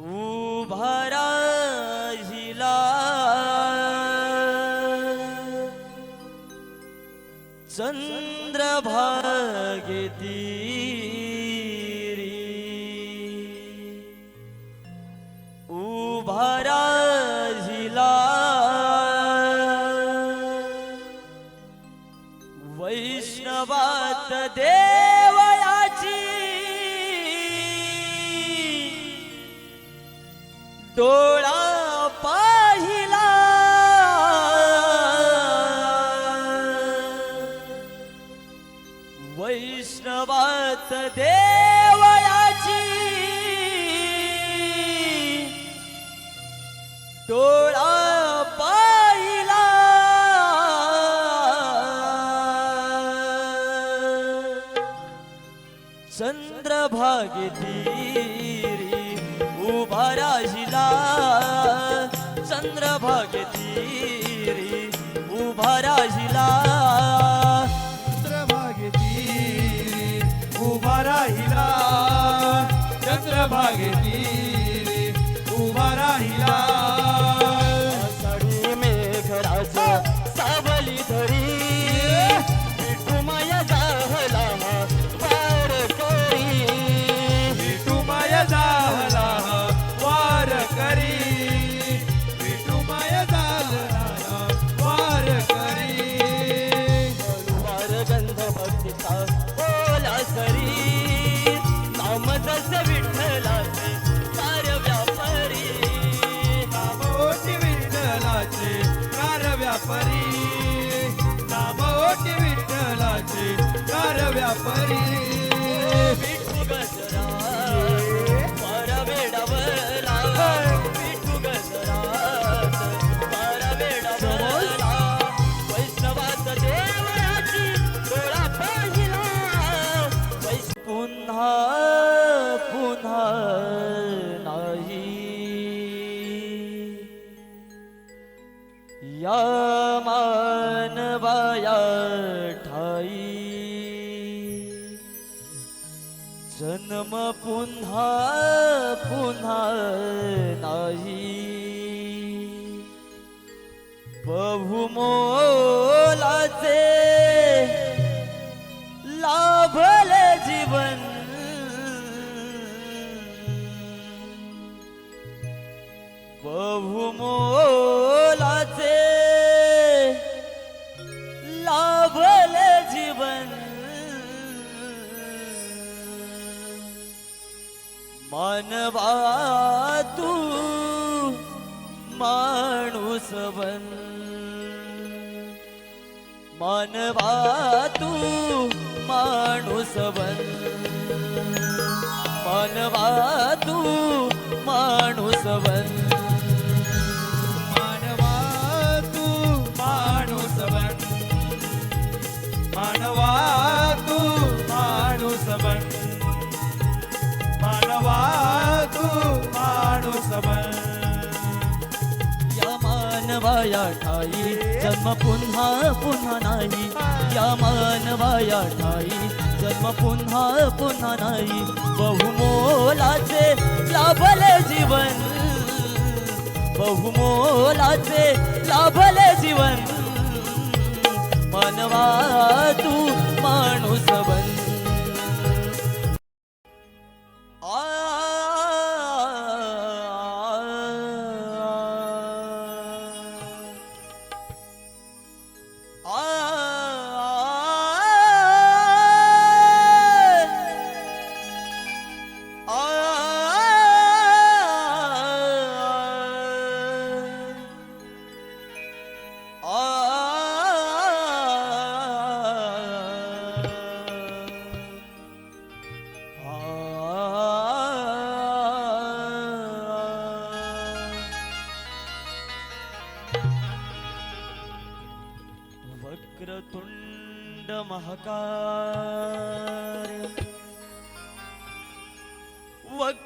उभा राहिला. वैष्णवात देवयाची. डोळा पाहिला. चंद्रभागी That's it. परी मानवा तू माणूस बन. मानवा तू माणूस बन. या मानवाया ठाई जन्म पुन्हा पुन्हा नाही. या मानवाया ठाई जन्म पुन्हा पुन्हा नाही. बहुमोलाचे लाभले जीवन. बहुमोलाचे लाभले जीवन. मानवा तू माणूस बन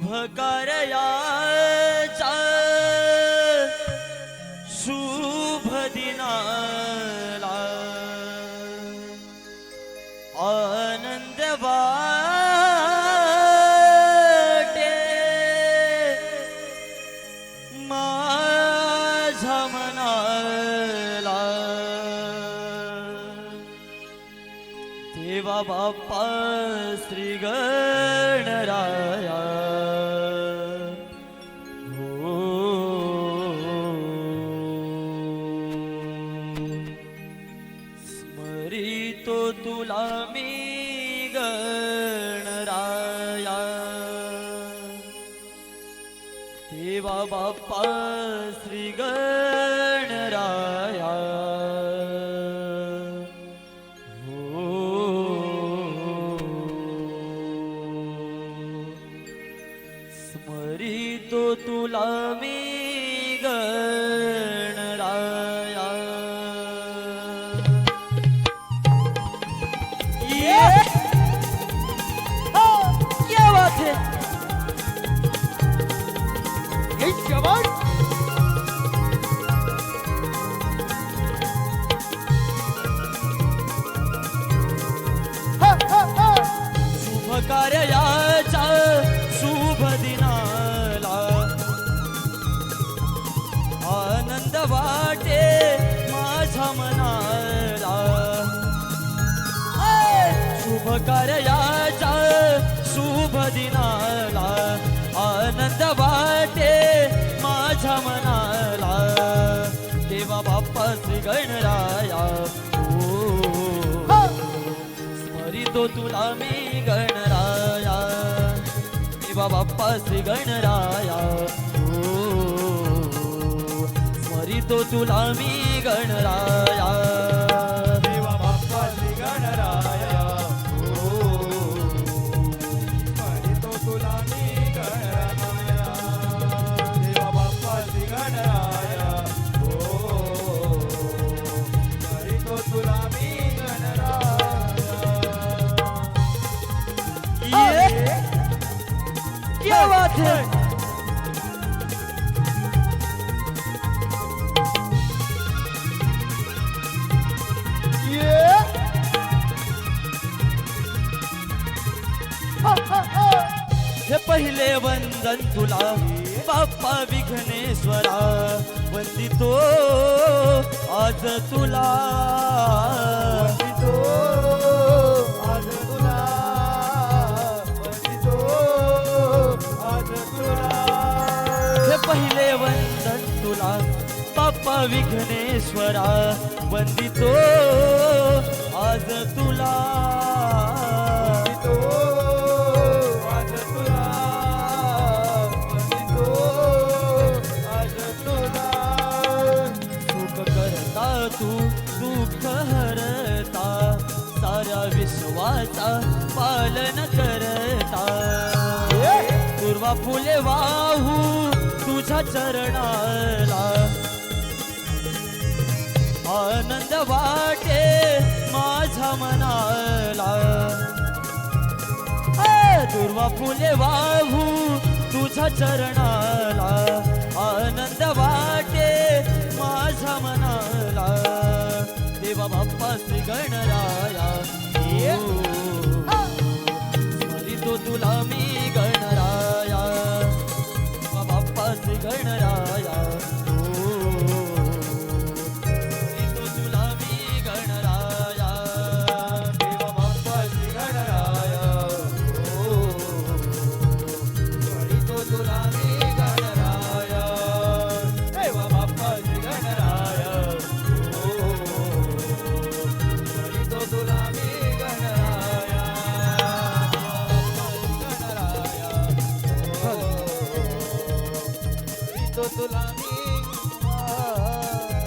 શુભ કર્યા स्मरितो तुला मी गणराया श्री गणराया शिवा बाप्पा श्री गणराया स्मरितो तुला मी गणराया. हे पहिले वंदन तुला बाप्पा विघ्नेश्वरा वंदितो आज तुला. वंदितो. पहिले वंदन तुला बाप्पा विघ्नेश्वरा वंदितो. आज तुला. वंदितो आज तुला. वंदितो. आज तुला. सुख करता तू दुःख हरता. साऱ्या विश्वाचा पालन करता. पूर्वा फुले वाहू तुझ्या चरणाला. आनंद वाटे माझा मनाला. दुर्वा फुले वाहू तुझ्या चरणाला. आनंद वाटे माझा मनाला. देवा बाप्पा श्री गणराया स्मरितो तुला मी गण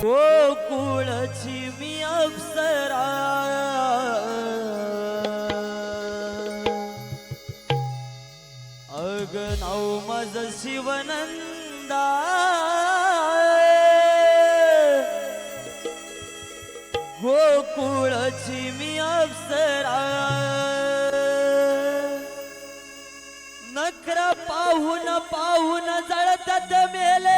हो गोकुळची मी अप्सरा. अग नाव मज शिवनंदा. हो गोकुळची मी अप्सरा. नखरा पाहून पाहून जळतात मेले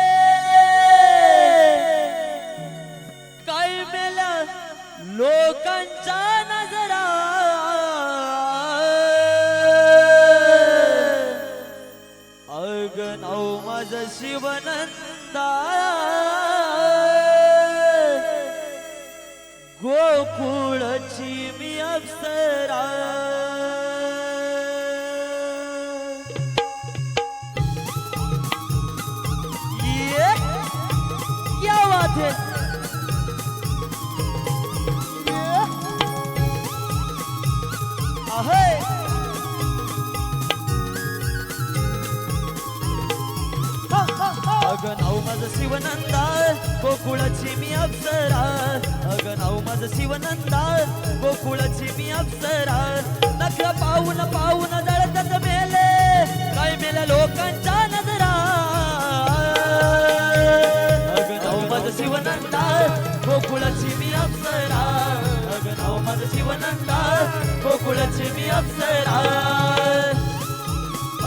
शिवनंदा गोकुळची मी अप्सरा नाव माझं शिवनंदा गोकुळाची मी अप्सरा अग नाव माझं शिवनंदा गोकुळाची मी अप्सरा नखरा पाहून पाहून जळतात मेले काय मेल्या लोकांच्या नजरा अग नाव माझं शिवनंदा गोकुळाची मी अप्सरा अग नाव माझं शिवनंदा गोकुळाची मी अप्सरा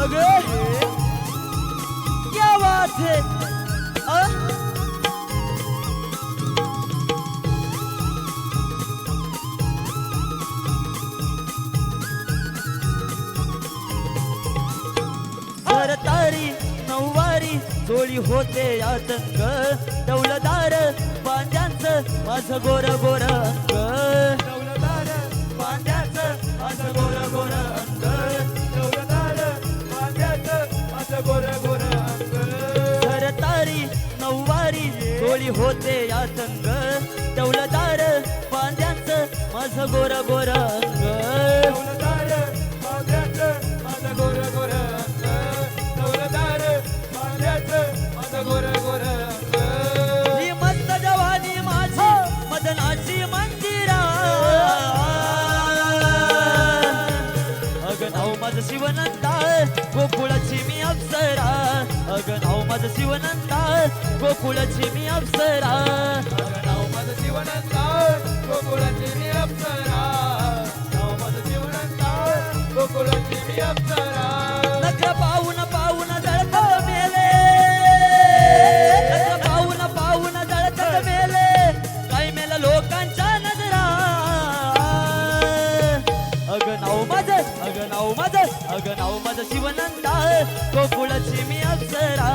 अग क्या बात नऊवारी होते आतंक दौलदार पांड्यांचं माझं गोर गोर अंग दौलदार पांड्याचं माझं गोर गोर अंग दौलदार माझ्याच माझं गोर गोर अंग तारी नऊवारी जोळी होते आतंक दौलदार पांड्यांचं माझं गोर गोर शिवनंदा गोकुळाची मी अप्सरा. अग नाव माझं शिवनंदा गोकुळाची मी अप्सरा. नाव माझं जीवनंदा गोकुळाची मी अप्सरा. नाव माझं शिवनंदा गोकुळाची मी अप्सरा. माझ शिवनंदा गोकुळाची मी अप्सरा.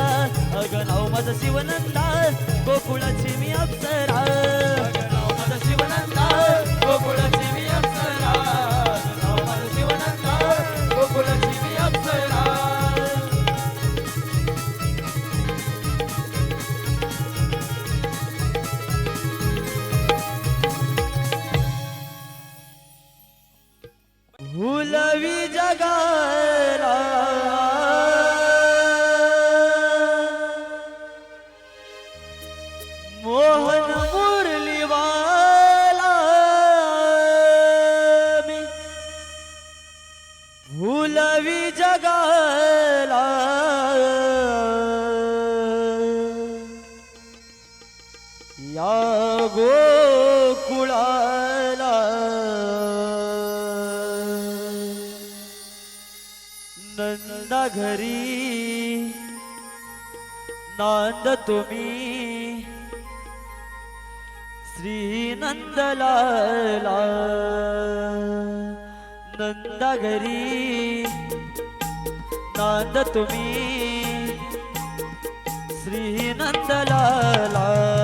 अगं नाव माझ शिवनंदा गोकुळाची मी अप्सरा. नंदा नंद नांद तुम्ही श्री नंदलाला नंदा घरी नांद तुम्ही श्री नंदलाला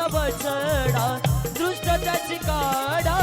राहुलीचा बछडा दृष्ट त्याची काढा.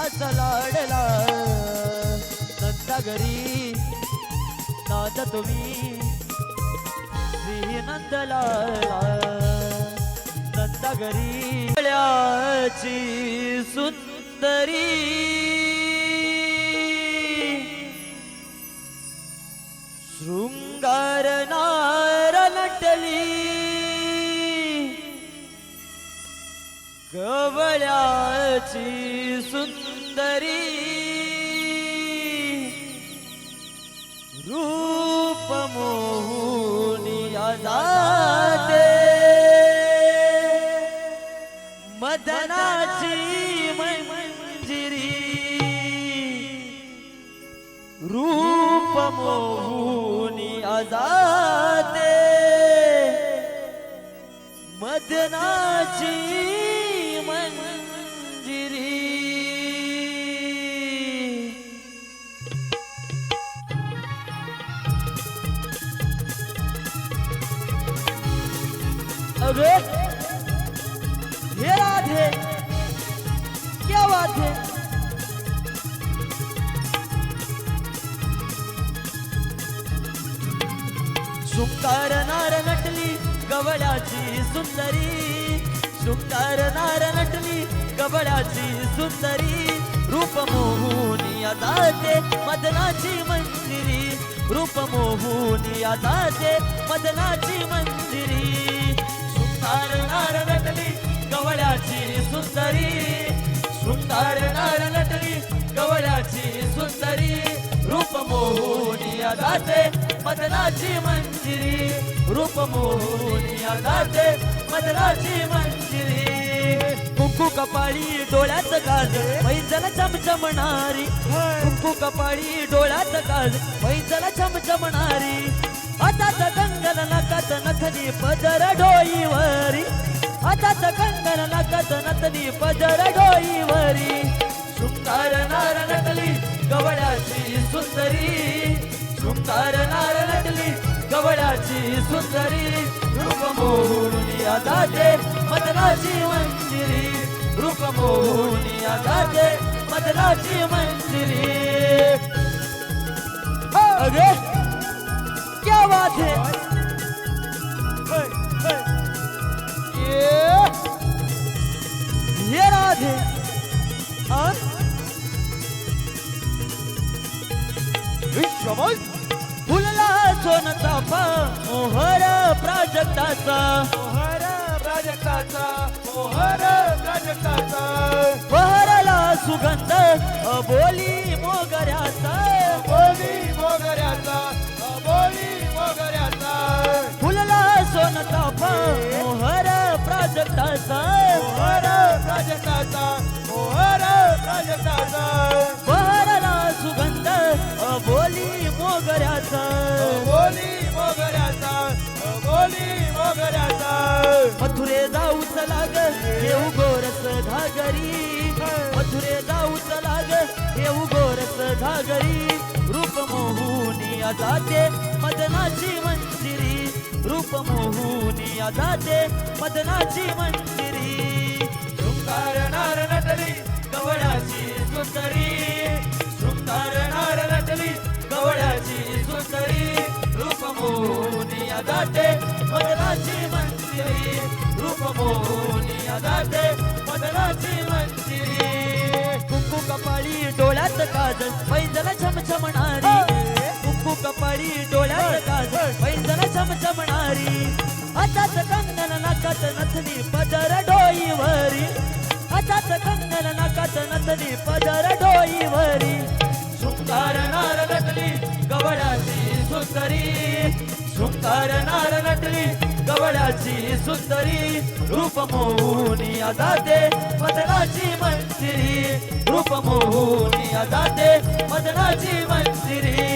नंदाचा लाडला. नंदा घरी. नाद तुम्ही. श्री नंदलाला नंदा घरी. ची सुंदरी. शृंगार नारटली गवळ्याची सुंदरी. रूप मोहुनिया जाते शृंगार नार नटली गवळ्याची सुंदरी. शृंगार नार नटली गवळ्याची सुंदरी. रूप मोहुनी जाते मदनाची मंदिरी. रूप मोहुनी जाते मदनाची मंदिरी. सुंदर नार नटली गवळ्याची सुंदरी. सुंदर नार नटली गवळ्याची सुंदरी. मोहुनिया जाते मदनाची मंजिरी. रूप मोहुनिया जाते मदनाची मंजिरी. कुंकू कपाळी डोळ्यात काज पैजल चमचमणारी कुंकू कपाळी डोळ्यात काज पैजल चमचमणारी आता कंगन नकात नथनी पदर डोईवरी. आता कंगन नकात नथनी पदर डोईवरी. सुंदर नार नकली गवळ्याची शृंगार नटली गवळ्याची सुंदरी रूप मोहुनिया जाते मदनाची मंजिरी. रूप मोहुनिया जाते मदनाची मंजिरी. अगे क्या बात है? प्राजक्ताचा मोहर प्राजक्ताचा मोहर प्राजक्ताचा बहरला सुगंध अबोली मोगऱ्याचा. बोली मोगऱ्याचा बोली मोगऱ्याचा. फुलला सोन चाफा मोहर प्राजक्ताचा. मोहर प्राजक्ताचा मोहर प्राजक्ताचा. बहरला सुगंध अबोली मोगऱ्याचा. बोली मोगऱ्याचा बोली मोगऱ्याचा मथुरे जाऊच लाग येऊ गोरस घागरी. मथुरे जाऊच लाग येऊ गोरस घागरी. रूप मोहुनी जाते मदनाची मंजिरी. रूप मोहुनी जाते मदनाची मंजिरी. शृंगार नार नटली गवळ्याची सुंदरी शृंगार नार नटली गवळ्याची सुंदरी रूप मोहनी जाते मदनाची मंदिरी रूप मोहनी जाते मदनाची मंदिरी कुंकू कपाळी डोळ्यात काजळ पैजल छमछमणारी कुंकू कपाळी डोळ्यात काजळ पैजल छमछमणारी हातात कंगन नाकात नथनी पदर डोईवरी हातात कंगन नाकात नथनी पदर डोईवरी सुंकारणार नटली गवळाची सुंदरी. सुंकारणार नटली गवळाची सुंदरी. रूप मोहनिया जाते मदनाची मंजिरी रूप मोहनिया जाते मदनाची मंजिरी